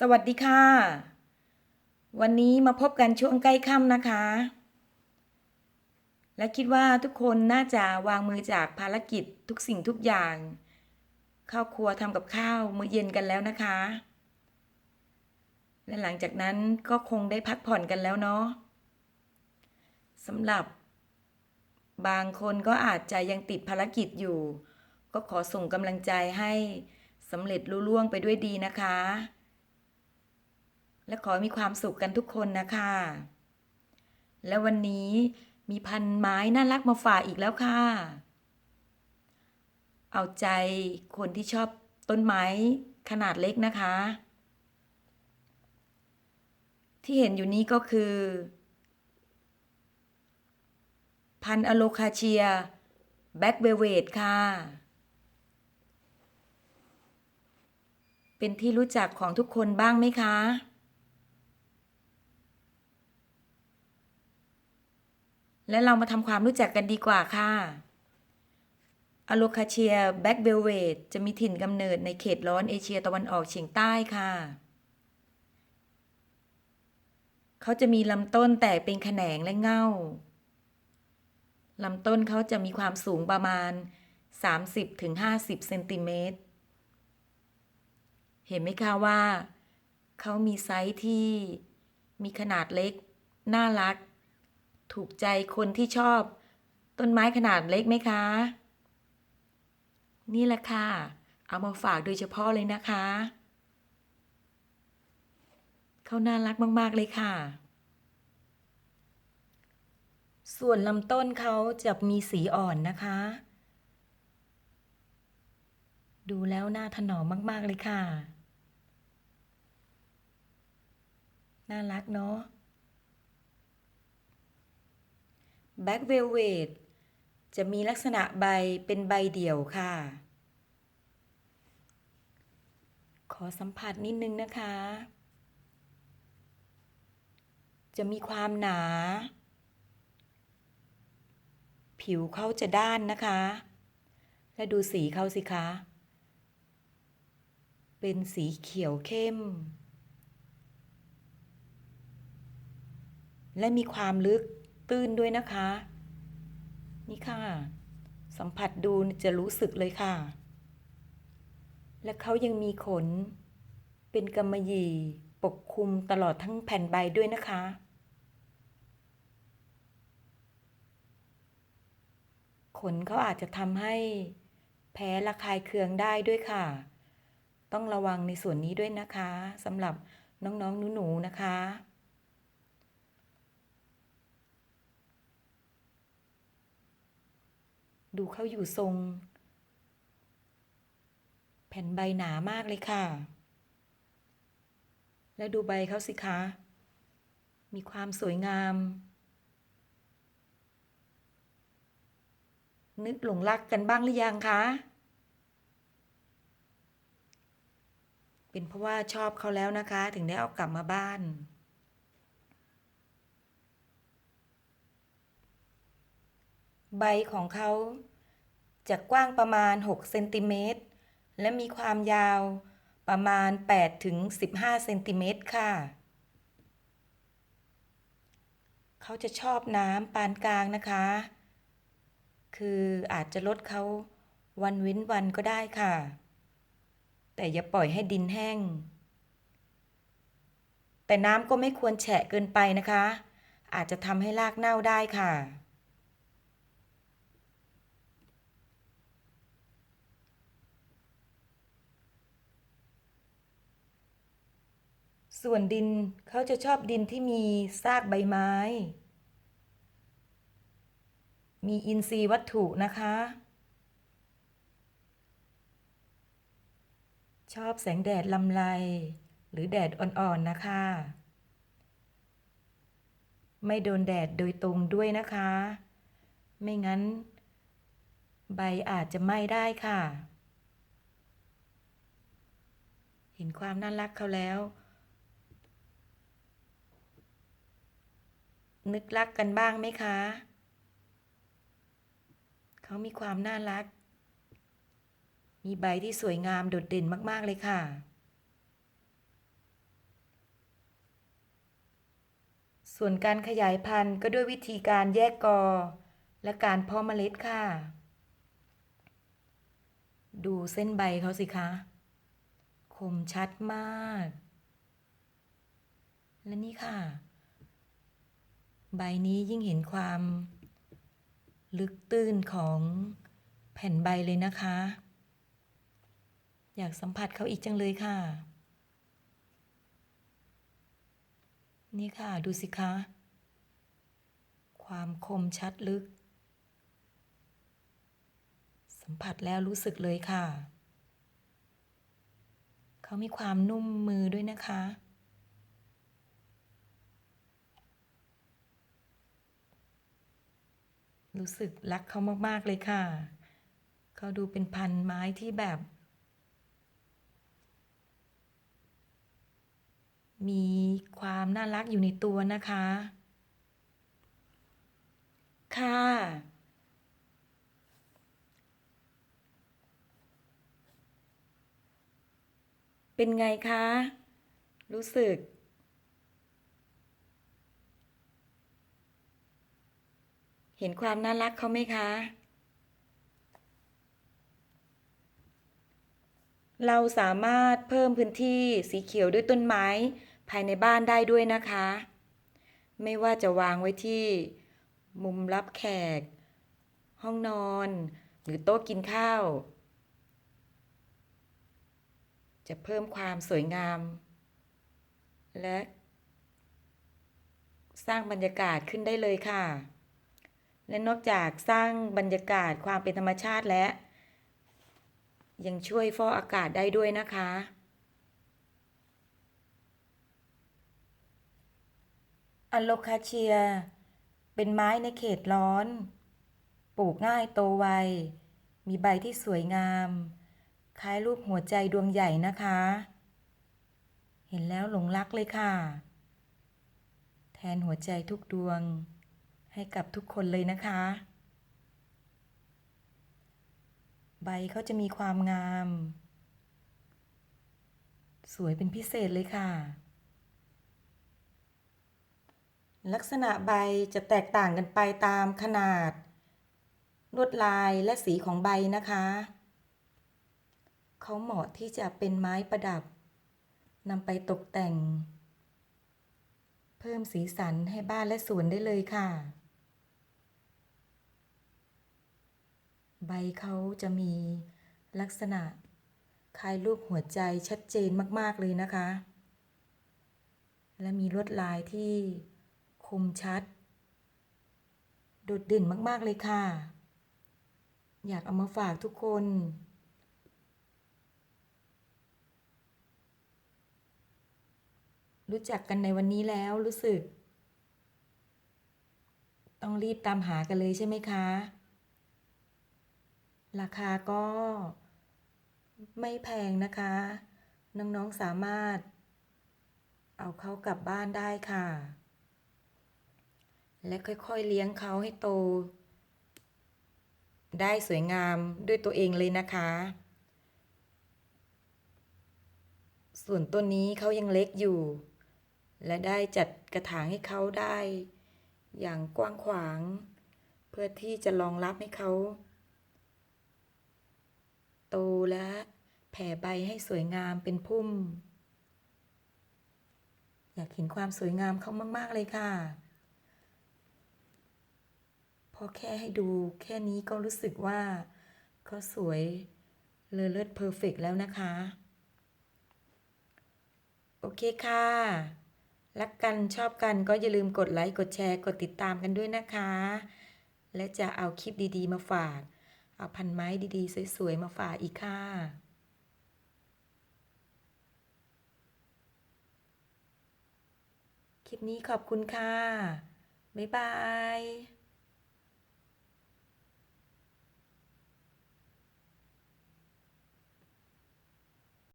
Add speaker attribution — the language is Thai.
Speaker 1: สวัสดีค่ะ วันนี้มาพบกันช่วงใกล้ค่ำนะคะ และคิดว่าทุกคนน่าจะวางมือจากภารกิจทุกสิ่งทุกอย่าง เข้าครัวทำกับข้าวมื้อเย็นกันแล้วนะคะ และหลังจากนั้นก็คงได้พักผ่อนกันแล้วเนาะสำหรับบางคนก็อาจจะยังติดภารกิจอยู่ ก็ขอส่งกำลังใจให้สำเร็จลุล่วงไปด้วยดีนะคะ และขอมีความสุขกันทุกคนนะคะ และวันนี้มีพันไม้น่ารักมาฝากอีกแล้วค่ะ เอาใจคนที่ชอบต้นไม้ขนาดเล็กนะคะ ที่เห็นอยู่นี้ก็คือ พันอโลคาเชียแบ็กเวเวตค่ะ เป็นที่รู้จักของทุกคนบ้างไหมคะ และเรามาทำความรู้จักกันดีกว่าค่ะอโลคาเชียแบ็กเบลเวตจะมีถิ่นกำเนิดในเขตร้อนเอเชียตะวันออกเฉียงใต้ค่ะ เขาจะมีลำต้นแตกเป็นแขนงและเง่าลำต้นเขาจะมีความสูงประมาณ 30-50 เซนติเมตร เห็นไหมคะว่า เขามีไซส์ที่มีขนาดเล็ก น่ารัก ถูกใจคนที่ชอบ ต้นไม้ขนาดเล็กไหมคะ นี่แหละค่ะ เอามาฝากโดยเฉพาะเลยนะคะ เขาน่ารักมาก ๆ เลยค่ะ ส่วนลำต้นเขาจะมีสีอ่อนนะคะ ดูแล้วน่าถนอมมาก ๆ เลยค่ะ น่ารักเนาะ แบ็กเวลเวตจะมีลักษณะใบเป็นใบเดี่ยวค่ะ ขอสัมผัสนิดนึงนะคะ จะมีความหนา ผิวเขาจะด้านนะคะ และดูสีเขาสิคะ เป็นสีเขียวเข้ม และมีความลึก ตื้นด้วยนะคะ นี่ค่ะ สัมผัสดูจะรู้สึกเลยค่ะ และเขายังมีขน เป็นกำมะหยี่ปกคลุมตลอดทั้งแผ่นใบด้วยนะคะขนเขาอาจจะทำให้แพ้ระคายเคืองได้ด้วยค่ะ ต้องระวังในส่วนนี้ด้วยนะคะสำหรับน้องๆหนูๆนะคะ ดูเขาอยู่ทรง แผ่นใบหนามากเลยค่ะ แล้วดูใบเขาสิคะ มีความสวยงาม นึกหลงรักกันบ้างหรือยังคะ เป็นเพราะว่าชอบเขาแล้วนะคะ ถึงได้เอากลับมาบ้าน ใบของเขาจะกว้างประมาณ 6 เซนติเมตร และมีความยาวประมาณ 8 ถึง 15 เซนติเมตรค่ะ เขาจะชอบน้ำปานกลางนะคะ คืออาจจะลดเขาวันเว้นวันก็ได้ค่ะ แต่อย่าปล่อยให้ดินแห้ง แต่น้ำก็ไม่ควรแฉะเกินไปนะคะ อาจจะทำให้รากเน่าได้ค่ะ ส่วนดินเขาจะชอบดินที่มีซากใบไม้ มีอินทรีย์วัตถุนะคะ ชอบแสงแดดลำไรหรือแดดอ่อนๆนะคะ ไม่โดนแดดโดยตรงด้วยนะคะ ไม่งั้น ใบอาจจะไหม้ได้ค่ะ เห็นความน่ารักเขาแล้ว นึกรักกันบ้างไหมคะ เขามีความน่ารัก มีใบที่สวยงามโดดเด่นมาก ๆ เลยค่ะ ส่วนการขยายพันธุ์ก็ด้วยวิธีการแยกกอ และการเพาะเมล็ดค่ะ ดูเส้นใบเขาสิคะ คมชัดมาก และนี่ค่ะ ใบนี้ยิ่งเห็นความ ลึกตื้นของแผ่นใบเลยนะคะ อยากสัมผัสเขาอีกจังเลยค่ะ นี่ค่ะดูสิคะ ความคมชัดลึก สัมผัสแล้วรู้สึกเลยค่ะ เขามีความนุ่มมือด้วยนะคะ รู้สึกรักเขามาก ๆ เลยค่ะ เขาดูเป็นพันไม้ที่แบบ มีความน่ารักอยู่ในตัวนะคะ ค่ะ เป็นไงคะ รู้สึก เห็นความน่ารักเขาไหมคะ เราสามารถเพิ่มพื้นที่สีเขียวด้วยต้นไม้ ภายในบ้านได้ด้วยนะคะ ไม่ว่าจะวางไว้ที่ มุมรับแขก ห้องนอน หรือโต๊ะกินข้าว จะเพิ่มความสวยงาม และ สร้างบรรยากาศขึ้นได้เลยค่ะ และนอกจากสร้างบรรยากาศความเป็นธรรมชาติและ ยังช่วยฟอกอากาศได้ด้วยนะคะ อัลโลคาเชีย เป็นไม้ในเขตร้อน ปลูกง่ายโตไว มีใบที่สวยงาม คล้ายรูปหัวใจดวงใหญ่นะคะ เห็นแล้วหลงรักเลยค่ะ แทนหัวใจทุกดวง ให้กับทุกคนเลยนะคะ ใบเขาจะมีความงาม สวยเป็นพิเศษเลยค่ะ ลักษณะใบจะแตกต่างกันไปตามขนาด ลวดลายและสีของใบนะคะเขาเหมาะที่จะเป็นไม้ประดับนำไปตกแต่ง เพิ่มสีสันให้บ้านและสวนได้เลยค่ะ ใบเขาจะมีลักษณะคล้ายรูปหัวใจชัดเจนมาก ๆ เลยนะคะ และมีลวดลายที่คมชัด โดดเด่นมาก ๆ เลยค่ะ อยากเอามาฝากทุกคน รู้จักกันในวันนี้แล้วรู้สึก ต้องรีบตามหากันเลยใช่ไหมคะ ราคาก็ไม่แพงนะคะ น้องๆสามารถ เอาเขากลับบ้านได้ค่ะ และค่อยๆเลี้ยงเขาให้โต ได้สวยงามด้วยตัวเองเลยนะคะ ส่วนต้นนี้เขายังเล็กอยู่ และได้จัดกระถางให้เขาได้ อย่างกว้างขวาง เพื่อที่จะรองรับให้เขา ตและแผ่ใบให้สวยงามเป็นพุ่ม อยากเห็นความสวยงามเขามาก ๆ เลยค่ะ พอแค่ให้ดูแค่นี้ก็รู้สึกว่าเขาสวยเลอเลิศเพอร์เฟกแล้วนะคะ โอเคค่ะ รักกันชอบกันก็อย่าลืมกดไลค์ กดแชร์ กดติดตามกันด้วยนะคะ และจะเอาคลิปดี ๆ มาฝาก เอาพันไม้ดีๆ สวย ๆ มาฝากอีกค่ะ คลิปนี้ขอบคุณค่ะ บ๊ายบาย